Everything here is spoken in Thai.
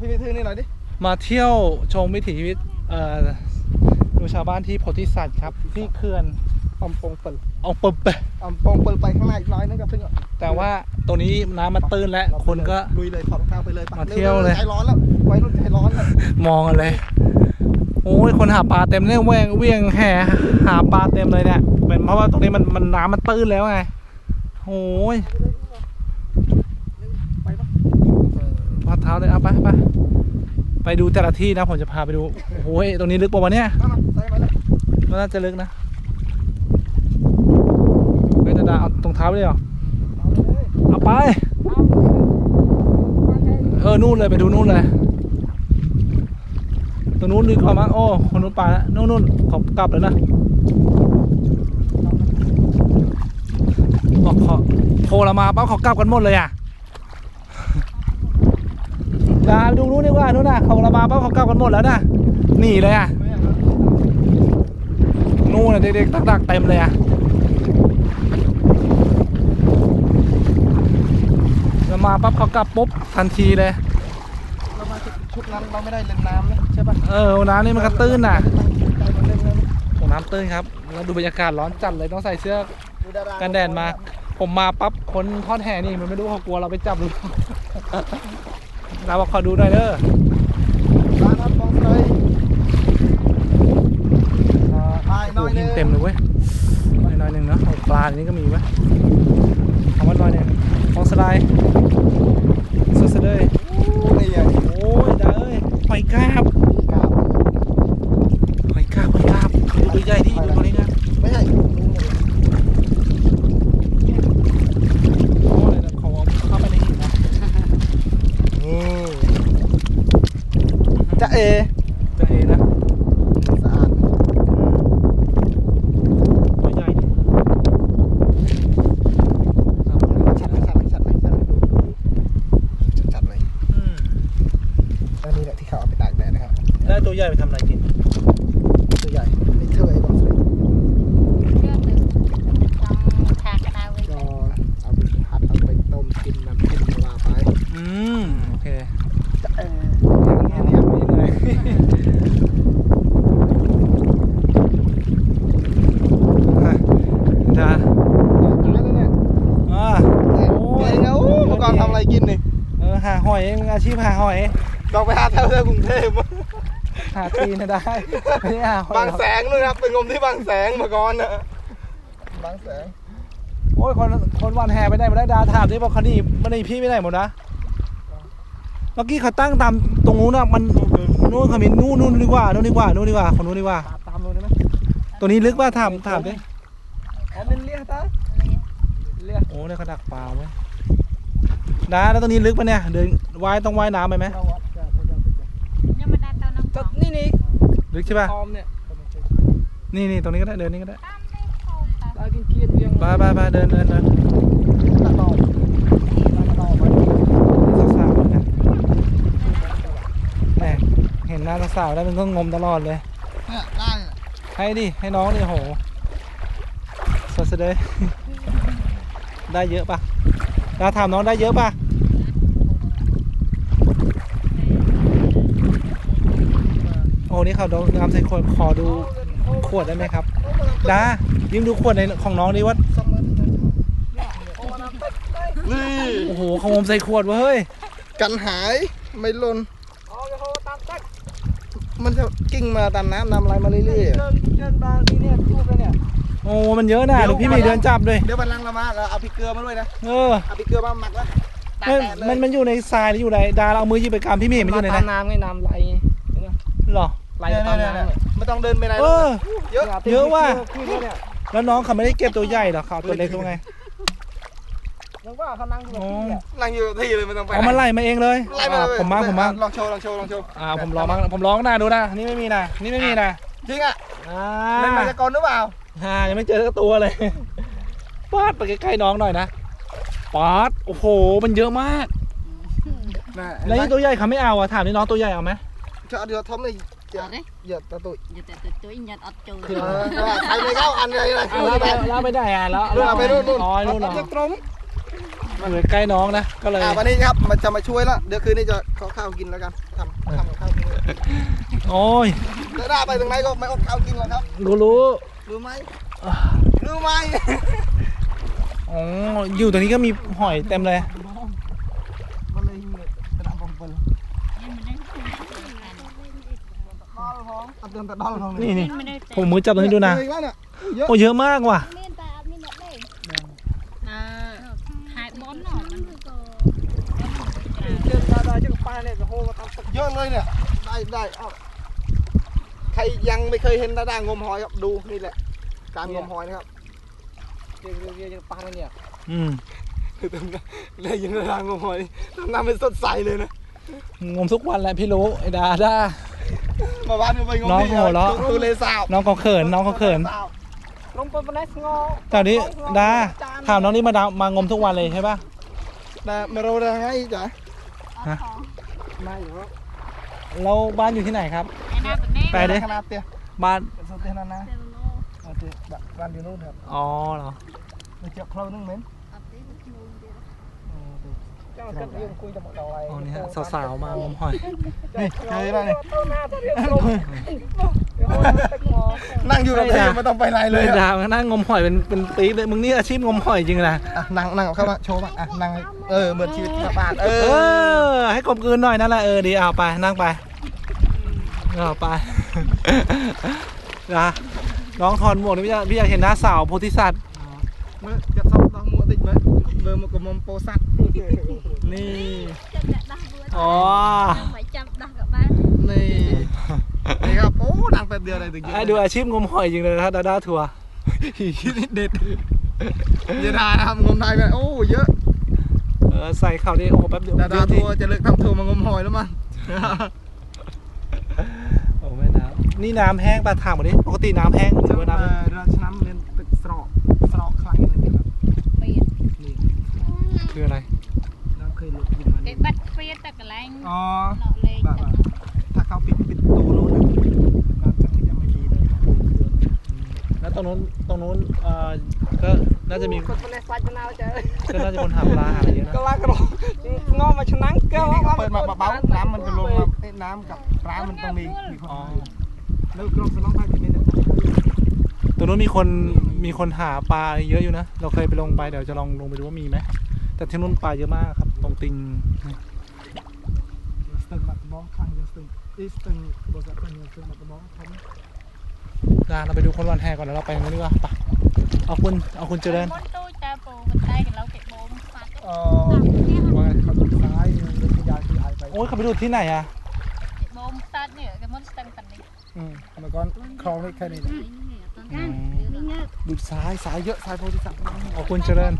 พี่นิดทึ่งนี่หน่อยดิ มาเที่ยวชมวิถีชีวิตเอ่อดูชาวบ้านที่โพธิสัตว์ครับ ที่เขื่อนอำปงเปิลเอาปบไปอำปงเปิลไปข้างหน้าอีกน้อยนึงก็ถึงอะแต่ว่าตรงนี้น้ำมันตื้นและคนก็ ลุยเลยถอดรองเท้าไปเลยไปมาเที่ยวเลย ใจร้อนแล้วไว้รุ่นใจร้อนแล้วมองกันเลย โอ้ยคนหาปลาเต็มเลยเวียงเวียงแห่หาปลาเต็มเลยเนี่ยเป็นเพราะว่าตรงนี้มันมันน้ำมันตื้นแล้วไงโอ้ย ไปปะ พัด เท้าเลยเอาไปไปไปดูแต่ละที่นะผมจะพาไปดูโอ้ยตรงนี้ลึกปะวะเนี่ยมามาใส่มาเลยก็น่าจะลึกนะเฮ้ยตาดาเอาตรงเท้าไปเลยเหรอเอาไปเออนู่นเลยไปดูนู่นเลยตรงนู้นดีกว่ามั้งโอ้คนนู้นไปแล้วนู่นนู่นเขากลับแล้วนะบอกเขาโทรมาปั๊บเขากลับกันหมดเลยอะ ดาดูนู้นดีกว่านู้นน่ะเขาละมาปั๊บเขากลับกันหมดแล้วนะหนีเลยอะนู่นน่ะเด็กๆตักๆเต็มเลยอะละมาปั๊บเขากลับปุ๊บทันทีเลยเรามาชุดนั้นเราไม่ได้เล่นน้ำนะใช่ปะเออน้ำนี่มันก็ตื้นน่ะใจมันเล่นเลยโอ้น้ำตื้นครับแล้วดูบรรยากาศร้อนจัดเลยต้องใส่เสื้อดูดารากันแดดมา ผมมาปั๊บคนทอดแห่นี่มันไม่รู้เขากลัวเราไปจับหรือ เปล่าเราบอกขอดูหน่อยเด้อร้านอัพบองเลยอ่าไปหน่โอ้อยหินเต็มเลยเว้ยหน่อยหนึ่งเนาะเอาปลาอันนี้ก็มีเว้ยเอามาหน่อยหนึ่งฟองสไลด์สุดๆเลย นี่ไงโอ้ยได้เอ้ยหอยกาบกราบ หอยกาบหอยกาบดูตัวใหญ่ดิดูตัวนี้นะ ไม่ใช่ดูหมดเลย โอ้ยเขาเอาเข้าไปในหินนะ นี่จะเอ จะเอนะ สะอาด ตัวใหญ่ดิ ชัดไหมชัดไหมชัดไหมชัดไหมดูดูดูชัดๆเลย อืม แล้วนี่แหละที่เขาเอาไปตากแดดนะครับ แล้ว ตัวใหญ่ไปทำอะไรกิน ตัวใหญ่ไอ้เธอไอ้บางส่วน Trước từ trong thà cái nào ก็เอาไปผัดเอาไปต้มกินน้ำจิ้มลาไปอืมโอเคจะเออเงียบเงียบๆนิดหน่อยอะจ้าตายแล้วเนี่ยอ่าเนี่ยเก่งอะโอ้เมื่อก่อนทำอะไรกินนี่เออหาหอยมึงอาชีพหาหอยต้องไปหาแถวแถวกรุงเทพ หาตีนให้ได้ไม่ได้หาหอยบางแสงเลยครับไปงมที่บางแสงเมื่อก่อนนะบางแสงโอ้ยคนคนวันแห่ไปได้มาได้ดาถามที่บอกเขานี่มันนี่พี่ไม่ได้หมดนะเมื่อกี้เขาตั้งตามตรงนู้นนะมันนู้นเขามีนู่นนู่นดีกว่านู่นดีกว่านู่นดีกว่าคนนู้นดีกว่าตามตามเลยได้ไหมตัวนี้ลึกป่ะถามถามดิอ๋อเป็นเลี้ยตาเลี้ยโอ้เนี่ยเขาดักปลาเว้ยดาแล้วตรงนี้ลึกปะเนี่ยเดินว่ายต้องว่ายน้ำไปไหม เราวัดจะจะจะจะ nhưng mà đa tao nằm จะ phòng นี่นี่ลึกใช่ป่ะทอมเนี่ยนี่นี่ตรงนี้ก็ได้เดินนี่ก็ได้ตากินเกียร์เรียงไปไปไปเดินเดินเดินตาตอบตาตอบไปสาวๆเหมือนกันแหมเห็นหน้าสาวๆแล้วมันก็งมตลอดเลยเนี่ยได้เนี่ยให้ดิให้น้องดิโหสดๆเลยได้เยอะปะดาถามน้องได้เยอะปะโอ้ นี่เขาดองน้ำใส่ขวดขอดูขวดได้ไหมครับดายิ้มดูขวดในของน้องดิว่าซัมเมอร์นี่โอ้โหเขางมใส่ขวดเว้ยกันหายไม่หล่นมันจะกิ้งมาตามน้ำนำอะไรมาเรื่อยๆเดินเดินมาที่เนี่ยทูบแล้วเนี่ยโอ้มันเยอะนะเดี๋ยวพี่หมีเดินจับเลยเดี๋ยววันหลังเรามาเราเอาพริกเกลือมาด้วยนะเออเอาพริกเกลือมาหมักแล้วมันมันมันอยู่ในทรายหรืออยู่ในดาเราเอามือหยิบไปกามพี่หมีมันอยู่ในตานั้มนน้ำไงน้ำไหลหรอ ไหลตามน้ำเนี่ยไม่ต้องเดินไปไหนเออ เยอะเยอะว่ะ ขึ้นแล้วเนี่ยแล้วน้องเขาไม่ได้เก็บตัวใหญ่หรอเขาเอาตัวเล็กตัวไงยังว่าเขานั่งอยู่กับที่อะนั่งอยู่ที่เลยไม่ต้องไปเอามันไล่มาเองเลยไล่มาอะเลยผมมาผมมาลองโชว์ลองโชว์ลองโชว์อ่าผมลองบ้างผมลองนะดูนะนี่ไม่มีนะนี่ไม่มีนะจริงอะอ่าเล่นมายากลหรือเปล่าฮ่ายังไม่เจอสักตัวเลยปาดไปใกล้ๆน้องหน่อยนะปาดโอ้โหมันเยอะมากน่ะแล้วนี่ตัวใหญ่เขาไม่เอาอะถามนี่น้องตัวใหญ่เอาไหมจะเอาเดี๋ยวทอมเลย Ở đấy เหยียบตะตุย Giờ tụi tụi nhật ọt trừ เออใครไม่เข้าอันเลยนะอะแล้วไปแล้วไปได้อะแล้วเอาไปนู่นนู่นอ๋อนู่นเหรอเอาไปตรงอยู่ใกล้น้องนะก็เลยอ่าวันนี้ครับมันจะมาช่วยแล้วเดี๋ยวคืนนี้จะขอข้าวกินแล้วกันทำทำกับข้าวกินเลยโอ้ยเดี๋ยวหน้าไปตรงไหนก็ไม่อดข้าวกินหรอกครับรู้รู้รู้ไหมรู้ไหมอ๋ออยู่ตรงนี้ก็มีหอยเต็มเลย มันเลยกระดาษผมเป็น เอาเติมแต่ดอลลงเลย นี่นี่ผมมือจับตรงนี้ดูนะ เยอแล้วเนี่ยเยอะ โอ้เยอะมากว่ะ មានតែអត់មានអ្នកលេងអឺខែបុណ្យហ៎มัน เจอดาดาเจอปลาเนี่ยโหมาทำตก เยอะเลยเนี่ยได้ได้เอาใครยังไม่เคยเห็นดาดางมหอยครับดูนี่แหละ การงมหอยนะครับ เจอเจอเจอปลาเนี่ย อืม เลยยินดาดางมหอยทำหน้าเป็นสดใสเลยนะ งมทุกวันแหละพี่รู้ไอ้ดาด้า เมอบ้านก็ไปงมน้องโหแล้วตัวเลาบน้องก็เขินน้องก็เขินลงไปบนไอ้งอตอนนี้ดาถามน้องนี่มาดามางมทุกวันเลยใช่ป่ะดาไม่รู้ได้ไงจ๊ะฮะมาอยู่เราบ้านอยู่ที่ไหนครับไปเด้บ้านบ้านอยู่นู่นครับอ๋อเหรอเจ้าคลองนึงเหม็น เจ้าก็นี่ยนี่ฮะสาวๆมามุมหอยนี่ใช่ไหมเนี่ยนั่งอยู่กับเธอไม่ต้องไปไหนเลยดาวนั่งงมหอยเป็นเป็นปีเลยมึงนี่อาชีพงมหอยจริงนะนั่งนั่งเข้ามาโชว์บ้างอะนั่งเออเหมือนชีวิตชาวบ้านเออ ให้กลมกลืนหน่อยนั่นแหละเออดีเอาไปนั่งไปเอาไปนะน้องถอนหมวกนี่พี่อยากพี่อยากเห็นหน้าสาวโพธิสัตว์เมื่อจะสอบต้องมัวติดไหมเมื่อมันก็มมโพสัตว์ นี่อ๋อนี่นี่ครับโอ้ดังเป็บเดียวเลยถึงเยอะไอ้ดูอาชีพงมหอยจริงเลยนะดาดาทัวร์เด็ดเยดะครับงมได้ไปโอ้เยอะเออใส่ข่าวดิโอ้แป๊บเดียวดาดาทัวร์จะเลิกทำทัวร์มางมหอยแล้วมั้งโอ้แม่น้ำนี่น้ำแห้งปลาถางหมดดิปกติน้ำแห้งหรือว่าน้ำ น่าจะมีคนคปในฟัดจะน่าจะก็น่าจะคนหาปลาอะไรเยอะนะก็ลากระโดงอมาชนังเกลียวเปิดมาเบาน้ำมันจะลงมาน้ำกับปลามันต้องมีมีคนแล้วกลองสล้องภาพกี่เมตรตรงนู้นมีคนมีคนหาปลาเยอะอยู่นะ เราเคยไปลงไปเดี๋ยวจะลองลงไปดูว่ามีไหมแต่ที่นู้นปลาเยอะมากครับ ตรงติงสตึเราไปดูคนวันแห่ก่อนแล้วเราไปกันดีกว่าไป เอาคุณเอาคุณเจริญมันตู้จะปูมันใต้กันแล้วเก็บโบมขาดเออว่าขับดูซ้ายมันยายขยายไปโอ้ยเขาไปดูที่ไหนอะเก็บโบมตัดเนี่ยมันสตังตันนี่อืมเมื่อก่อนคลองได้แค่นี้ดูซ้ายซ้ายเยอะซ้ายโพธิสัตว์เอบคุณเจริญ